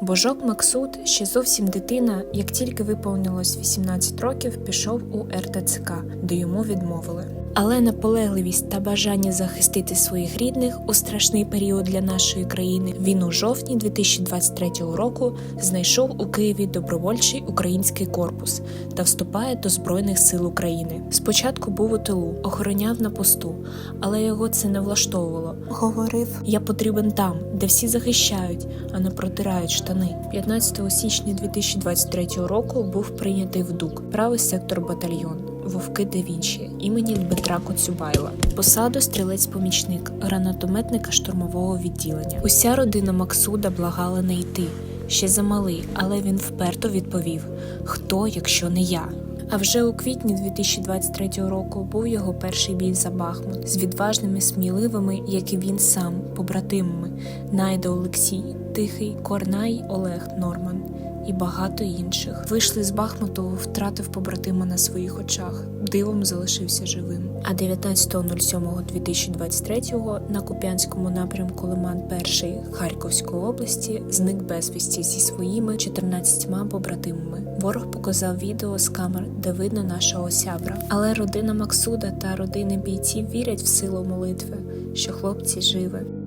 Божок Максут, ще зовсім дитина, як тільки виповнилось 18 років, пішов у РТЦК, де йому відмовили. Але наполегливість та бажання захистити своїх рідних у страшний період для нашої країни він у жовтні 2023 року знайшов у Києві добровольчий український корпус та вступає до Збройних сил України. Спочатку був у тилу, охороняв на посту, але його це не влаштовувало. Говорив: Я потрібен там, де всі захищають, а не протирають штани. 15 січня 2023 року був прийнятий в ДУК, правий сектор батальйон. Вовки де Вінчі імені Дмитра Коцюбайла. Посаду стрілець-помічник гранатометника штурмового відділення. Уся родина Максуда благала не йти. Ще замалий, але він вперто відповів: хто, якщо не я. А вже у квітні 2023 року був його перший бій за Бахмут з відважними, сміливими, як і він сам, побратимами. Найда Олексій, Тихий, Корнай Олег Норман і багато інших. Вийшли з Бахмуту, втратив побратима на своїх очах, дивом залишився живим. А 19.07.2023 на Куп'янському напрямку Лиман 1 Харківської області зник безвісті зі своїми 14 побратимами. Ворог показав відео з камер, де видно нашого сябра. Але родина Максуда та родини бійців вірять в силу молитви, що хлопці живі.